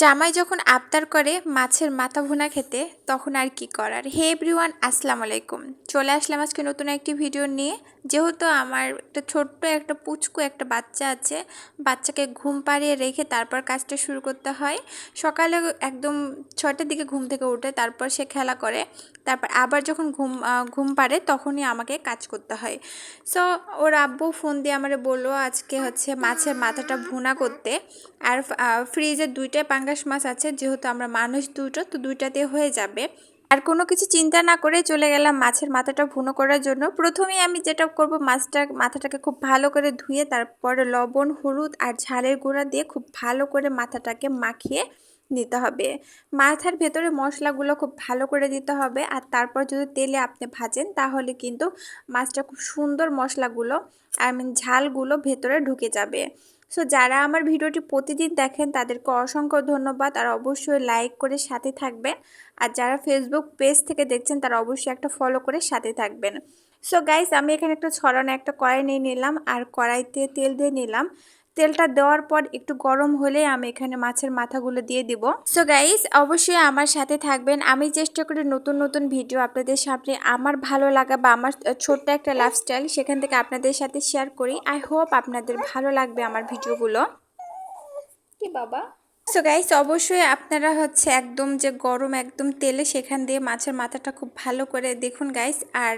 জামাই যখন আবদার করে মাছের মাথা ভুনা খেতে, তখন আর কি করার? হে এভরিওয়ান, আসসালামু আলাইকুম। চলে আসলাম আজকে নতুন একটি ভিডিও নিয়ে। যেহেতু আমার একটা ছোট্ট একটা পুচকু একটা বাচ্চা আছে, বাচ্চাকে ঘুম পাড়িয়ে রেখে তারপর কাজটা শুরু করতে হয়। সকালে একদম ছয়টার দিকে ঘুম থেকে উঠে তারপর সে খেলা করে, তারপর আবার যখন ঘুম ঘুম পাড়ে তখনই আমাকে কাজ করতে হয়। সো ওর আব্বু ফোন দিয়ে আমার বলল আজকে হচ্ছে মাছের মাথাটা ভুনা করতে। আর ফ্রিজে দুইটাই পাঙ্গাস মাছ আছে, যেহেতু আমরা মানুষ দুটো, তো দুইটাতে হয়ে যাবে। আর কোনো কিছু চিন্তা না করে চলে গেলাম মাছের মাথাটা ভুনো করার জন্য। প্রথমেই আমি যেটা করব, মাছটা, মাথাটাকে খুব ভালো করে ধুয়ে, তারপরে লবণ, হলুদ আর ঝালের গুঁড়া দিয়ে খুব ভালো করে মাথাটাকে মাখিয়ে নিতে হবে। মাথার ভেতরে মশলাগুলো খুব ভালো করে দিতে হবে আর তারপর যদি তেলে আপনি ভাজেন, তাহলে কিন্তু মাছটা খুব সুন্দর মশলাগুলো, আই মিন ঝালগুলো ভেতরে ঢুকে যাবে। সো যারা আমার ভিডিওটি প্রতিদিন দেখেন, তাদেরকে অসংখ্য ধন্যবাদ। আর অবশ্যই লাইক করে সাথে থাকবেন। আর যারা ফেসবুক পেজ থেকে দেখছেন, তারা অবশ্যই একটা ফলো করে সাথে থাকবেন। সো গাইস আমি এখানে একটা ছড়ানো একটা কড়াই নিয়ে নিলাম। আর কড়াইতে তেল দিয়ে নিলাম। তেলটা দেওয়ার পর একটু গরম হলে আমি এখানে মাছের মাথাগুলো দিয়ে দিব। সো গাইস অবশ্যই আমার সাথে থাকবেন। আমি চেষ্টা করি নতুন নতুন ভিডিও আপনাদের সামনে আমার ভালো লাগা বা আমার ছোট্ট একটা লাইফস্টাইল সেখান থেকে আপনাদের সাথে শেয়ার করি। আই হোপ আপনাদের ভালো লাগবে আমার ভিডিওগুলো কি বাবা? সো গাইস অবশ্যই আপনারা হচ্ছে একদম যে গরম একদম তেলে সেখান দিয়ে মাছের মাথাটা খুব ভালো করে দেখুন গাইস আর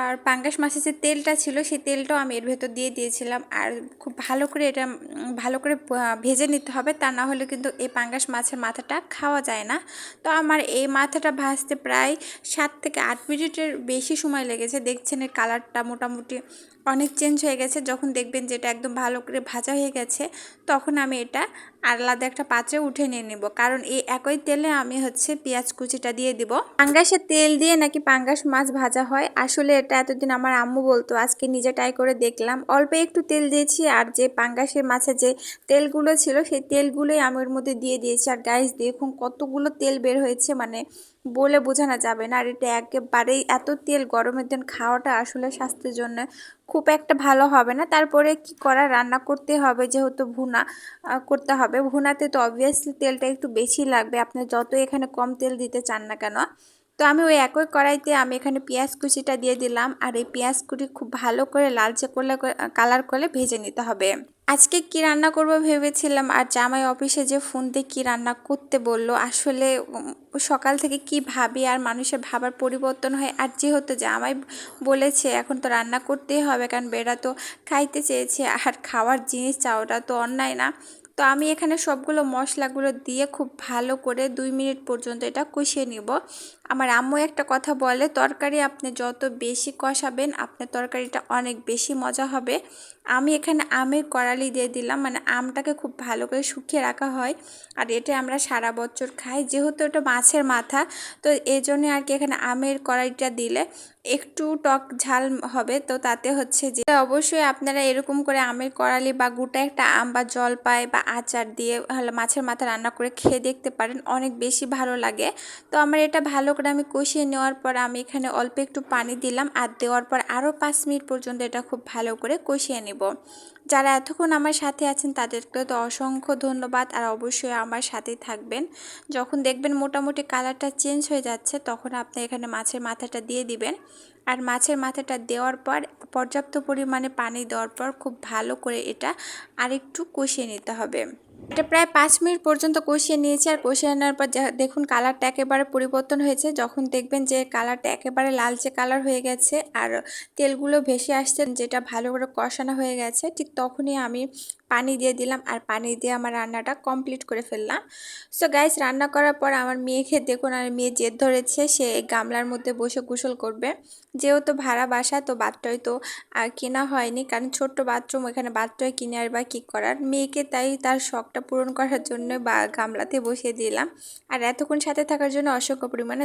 আর পাঙ্গাস মাছের যে তেলটা ছিল, সেই তেলটাও আমি এর ভেতর দিয়ে দিয়েছিলাম। আর খুব ভালো করে এটা ভালো করে ভেজে নিতে হবে। তা না হলে কিন্তু এই পাঙ্গাস মাছের মাথাটা খাওয়া যায় না। তো আমার এই মাথাটা ভাজতে প্রায় সাত থেকে আট মিনিটের বেশি সময় লেগেছে। দেখছেন এর কালারটা মোটামুটি অনেক চেঞ্জ হয়ে গেছে। যখন দেখবেন যে এটা একদম ভালো করে ভাজা হয়ে গেছে, তখন আমি এটা আলাদা একটা পাত্রে উঠে নিয়ে নেব। কারণ এই একই তেলে আমি হচ্ছে পেঁয়াজ কুচিটা দিয়ে দিব। পাঙ্গাসের তেল দিয়ে নাকি পাঙ্গাস মাছ ভাজা হয়। আসলে এটা এতদিন আমার আম্মু বলতো, আজকে নিজে ট্রাই করে দেখলাম। অল্প একটু তেল দিয়েছি আর যে পাঙ্গাসের মাছে যে তেলগুলো ছিল, সেই তেলগুলোই আমি ওর মধ্যে দিয়ে দিয়েছি। আর গাইস দেখুন কতগুলো তেল বের হয়েছে মানে বলে বোঝানো যাবে না। আর এটা একেবারেই এত তেল, গরমের দিন খাওয়াটা আসলে স্বাস্থ্যের জন্য খুব একটা ভালো হবে না। তারপরে কি করা? রান্না করতে হবে যেহেতু ভুনা করতে হবে। ভুনাতে তো অবভিয়াসলি তেলটা একটু বেশি লাগবে। আপনি যত এখানে কম তেল দিতে চান না কেন। তো আমি ওই একই কড়াইতে আমি এখানে পেঁয়াজ কুচিটা দিয়ে দিলাম। আর এই পেঁয়াজ কুচি খুব ভালো করে লালচে করলে কালার করলে ভেজে নিতে হবে। আজকে কি রান্না করব ভেবেছিলাম আর জামাই অফিসে যে ফোন দিয়ে কী রান্না করতে বলল, আসলে সকাল থেকে কি ভাবি আর মানুষের ভাবার পরিবর্তন হয়। আর যেহেতু জামাই বলেছে এখন তো রান্না করতেই হবে, কারণ বেড়া তো খাইতে চেয়েছে। আর খাওয়ার জিনিস চাওয়াটা তো অন্যায় না। তো আমি এখানে সবগুলো মশলাগুলো দিয়ে খুব ভালো করে দুই মিনিট পর্যন্ত এটা কষিয়ে নিব। আমার আম্মু একটা কথা বলে, তরকারি আপনি যত বেশি কষাবেন, আপনার তরকারিটা অনেক বেশি মজা হবে। আমি এখানে আমের কড়ালি দিয়ে দিলাম মানে আমটাকে খুব ভালো করে শুকিয়ে রাখা হয়। আর এটা আমরা সারা বছর খাই, যেহেতু এটা মাছের মাথা, তো এই জন্যে আর কি এখানে আমের কড়াইটা দিলে একটু টক ঝাল হবে, তো তাতে হচ্ছে যে অবশ্যই আপনারা এরকম করে আমের কড়ালি বা গোটা একটা আম বা জলপাই বা আচার দিয়ে হলো মাছের মাথা রান্না করে খেয়ে দেখতে পারেন, অনেক বেশি ভালো লাগে। তো আমার এটা ভালো করে আমি কষিয়ে নেওয়ার পর আমি এখানে অল্প একটু পানি দিলাম আর দেওয়ার পর আরও পাঁচ মিনিট পর্যন্ত এটা খুব ভালো করে কষিয়ে নেব। যারা এতক্ষণ আমার সাথে আছেন তাদেরকে তো অসংখ্য ধন্যবাদ আর অবশ্যই আমার সাথেই থাকবেন। যখন দেখবেন মোটামুটি কালারটা চেঞ্জ হয়ে যাচ্ছে, তখন আপনি এখানে মাছের মাথাটা দিয়ে দিবেন। আর মাছের মাথাটা দেওয়ার পর, পর্যাপ্ত পরিমাণে পানি দেওয়ার পর খুব ভালো করে এটা আরেকটু কষিয়ে নিতে হবে। এটা প্রায় পাঁচ মিনিট পর্যন্ত কষিয়ে নিয়েছি আর কষিয়ে নেওয়ার পর দেখুন কালারটা একেবারে পরিবর্তন হয়েছে। যখন দেখবেন যে কালারটা একেবারে লালচে কালার হয়ে গেছে আর তেলগুলো ভেসে আসছে, যেটা ভালো করে কষানো হয়ে গেছে, ঠিক তখনই আমি পানি দিয়ে দিলাম আর পানি দিয়ে আমার রান্নাটা কমপ্লিট করে ফেললাম। সো গাইস রান্না করার পর আমার মেয়েকে দেখুন, আর মেয়ে জেদ ধরেছে, সে গামলার মধ্যে বসে গোসল করবে। যেহেতু ভাড়া বাসা, তো বাথটয় তো আর কেনা হয়নি, কারণ ছোট্ট বাথরুম ওখানে বাথটয় কিনে আর বা কী করার। মেয়েকে তাই তার শখটা পূরণ করার জন্য বা গামলাতে বসিয়ে দিলাম। আর এতক্ষণ সাথে থাকার জন্য অসংখ্য পরিমাণে